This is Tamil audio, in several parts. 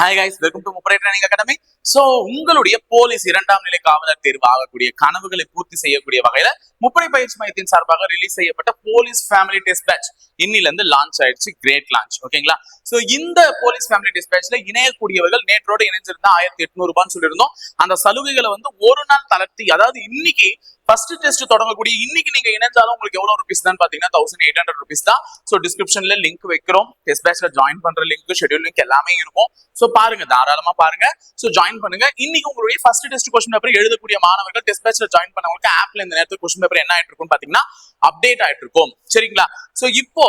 Hi guys welcome to Muppadai training academy so உங்களுடைய போலீஸ் இரண்டாம் நிலை காவலர் தேர்வு ஆகக்கூடிய கனவுகளை பூர்த்தி செய்யக்கூடிய வகையில முப்படை பயிற்சி மையத்தின் சார்பாக ரிலீஸ் செய்யப்பட்ட போலீஸ் ஃபேமிலி டெஸ்ட் பேட்ச் இன்னில இருந்து லான்ச் ஆயிடுச்சு கிரேட் லான்ச் ஓகேங்களா சோ இந்த போலீஸ் ஃபேமிலி டெஸ்ட் பேட்ச்ல இணையக்கூடியவர்கள் நேற்றோடு இணைஞ்சிருந்தா ஆயிரத்தி எட்நூறு ரூபான்னு சொல்லியிருந்தோம். அந்த சலுகைகளை வந்து ஒரு நாள் தளர்த்தி அதாவது இன்னைக்கு ஃபர்ஸ்ட் டெஸ்ட் தொடங்கக்கூடிய இன்னைக்கு நீங்க இணைஞ்சாலும் உங்களுக்கு எவ்வளவு ருபீஸ் தான் பாத்தீங்கன்னா தௌசண்ட் எயிட் ஹண்ட்ரட் ருபீஸ் தான். ஸோ டிஸ்கிரிப்ஷன்ல லிங்க் வைக்கிறோம். டெஸ்ட் பேட்ச்ல ஜாயின் பண்ற லிங்க் ஷெட்யூல் லிங்க் எல்லாமே இருக்கும். ஸோ பாருங்க தாராளமா பாருங்க. ஸோ ஜாயின் பண்ணுங்க. இன்னைக்கு உங்களுடைய ஃபர்ஸ்ட் டெஸ்ட் கொஸ்டின் பேப்பர் எழுதக்கூடிய மாணவர்கள் டெஸ்ட் பேட்ச்ல ஜாயின் பண்ணவங்களுக்கு ஆப்ல இந்த நேரத்துக்கு கொஸ்டின் பேப்பர் என்ன ஆயிட்டு இருக்கும்னு பாத்தீங்கன்னா அப்டேட் ஆயிட்டு இருக்கும். சரிங்களா? ஸோ இப்போ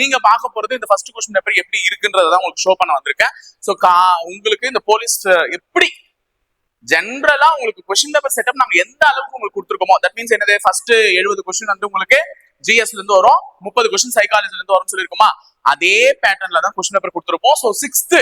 நீங்க பார்க்க போறது இந்த ஃபர்ஸ்ட் கொஸ்டின் பேப்பர் எப்படி இருக்குன்றதான் உங்களுக்கு ஷோ பண்ண வந்திருக்கேன். ஸோ கா உங்களுக்கு இந்த போலீஸ் எப்படி ஜென்ரலா உங்களுக்கு கொஸ்டின் பேப்பர் செட்டப் நம்ம எந்த அளவுக்கு உங்களுக்கு கொடுத்துருக்கோமோ தட் மீன்ஸ் என்னது ஃபர்ஸ்ட் எழுபது கொஸ்டின் வந்து உங்களுக்கு ஜிஎஸ்ல இருந்து வரும் முப்பது கொஸ்டின் சைக்காலஜில இருந்து வரும்னு சொல்லிருக்குமா அதே பேட்டர்ன்ல தான் கொஸ்டின் பேப்பர் கொடுத்துருப்போம். ஸோ சிக்ஸ்த்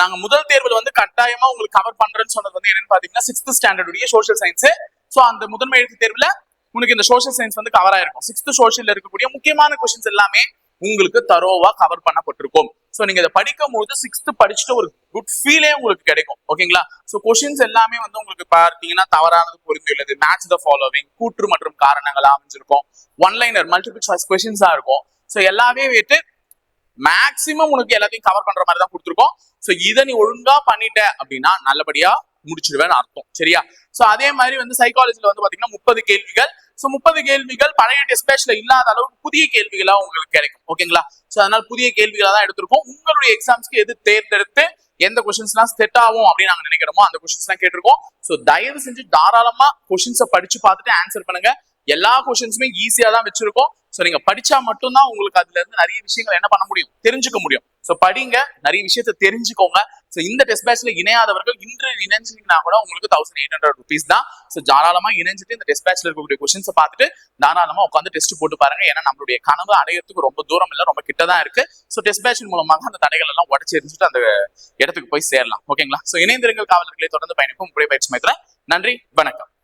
நாங்க முதல் தேர்வுல வந்து கட்டாயமா உங்களுக்கு கவர் பண்றேன்னு சொன்னது வந்து என்னன்னு பாத்தீங்கன்னா சிக்ஸ்த் ஸ்டாண்டர்டுடைய சோஷியல் சயின்ஸ் ஸோ அந்த முதன்மை எழுத்து தேர்வுல உங்களுக்கு இந்த சோஷியல் சயின்ஸ் வந்து கவர் ஆயிருக்கும். சிக்ஸ்த் சோஷியல் இருக்கக்கூடிய முக்கியமான கொஸ்டின்ஸ் எல்லாமே உங்களுக்கு தரோவா கவர் பண்ணப்பட்டிருக்கும். ஸோ நீங்க இதை படிக்கும் போது சிக்ஸ்த் படிச்சுட்டு ஒரு குட் ஃபீலே உங்களுக்கு கிடைக்கும். ஓகேங்களா ஸோ கொஷின்ஸ் எல்லாமே வந்து உங்களுக்கு பார்த்தீங்கன்னா தவறானது புரிந்துள்ளது மேட்ச் த ஃபாலோவிங் கூற்று மற்றும் காரணங்களாக அமைஞ்சிருக்கும். ஒன் லைனர் மல்டிபிள் சாய்ஸ் கொஷின்ஸா இருக்கும். ஸோ எல்லாமே வைத்து மேக்சிமம் உனக்கு எல்லாத்தையும் கவர் பண்ற மாதிரி தான் கொடுத்துருக்கோம். ஸோ இதை நீ ஒழுங்கா பண்ணிட்ட அப்படின்னா நல்லபடியா முடிச்சிருவேன்னு அர்த்தம். சரியா? ஸோ அதே மாதிரி வந்து சைக்காலஜில வந்து பாத்தீங்கன்னா முப்பது கேள்விகள். ஸோ முப்பது கேள்விகள் பழைய டெஸ்ட் பேட்ச்ல இல்லாத அளவுக்கு புதிய கேள்விகளா உங்களுக்கு கிடைக்கும். ஓகேங்களா ஸோ அதனால புதிய கேள்விகளா தான் எடுத்திருக்கோம். உங்களுடைய எக்ஸாம்ஸ்க்கு எது தேர்ந்தெடுத்து எந்த கொஸ்டின்ஸ்லாம் செட் ஆகும் அப்படின்னு நாங்க நினைக்கிறோமோ அந்த கொஸ்டின்ஸ்லாம் கேட்டிருக்கோம். ஸோ தயவு செஞ்சு தாராளமா கொஸ்டின்ஸை படிச்சு பார்த்துட்டு ஆன்சர் பண்ணுங்க. எல்லா கொஸ்டின்ஸுமே ஈஸியா தான் வச்சிருக்கோம். ஸோ நீங்க படிச்சா மட்டும்தான் உங்களுக்கு அதுல இருந்து நிறைய விஷயங்கள் என்ன பண்ண முடியும்? தெரிஞ்சுக்க முடியும். ஸோ படிங்க நிறைய விஷயத்த தெரிஞ்சுக்கோங்க. ஸோ இந்த டெஸ்ட் பேட்ச்ல இணையாதவர்கள் இன்று இணைஞ்சிங்கன்னா கூட உங்களுக்கு தௌசண்ட் எயிட் ஹண்ட்ரட் ருபீஸ் தான். ஸோ தாராளமா இணைஞ்சிட்டு இந்த டெஸ்ட் பேட்ச்ல இருக்கக்கூடிய கொஸ்டின்ஸ் பார்த்துட்டு தாராளமா உட்காந்து டெஸ்ட் போட்டு பாருங்க. ஏன்னா நம்மளுடைய கனவு அடையிறதுக்கு ரொம்ப தூரம் இல்லை ரொம்ப கிட்ட தான் இருக்கு. ஸோ டெஸ்ட் பேட்ச் மூலமாக அந்த தடைகள் எல்லாம் உடச்சி எரிஞ்சுட்டு அந்த இடத்துக்கு போய் சேரலாம். ஓகேங்களா ஸோ இணைந்திருங்கள் காவலர்களை. தொடர்ந்து பயணிக்கும் உடைய பயிற்சி மையத்தில். நன்றி வணக்கம்.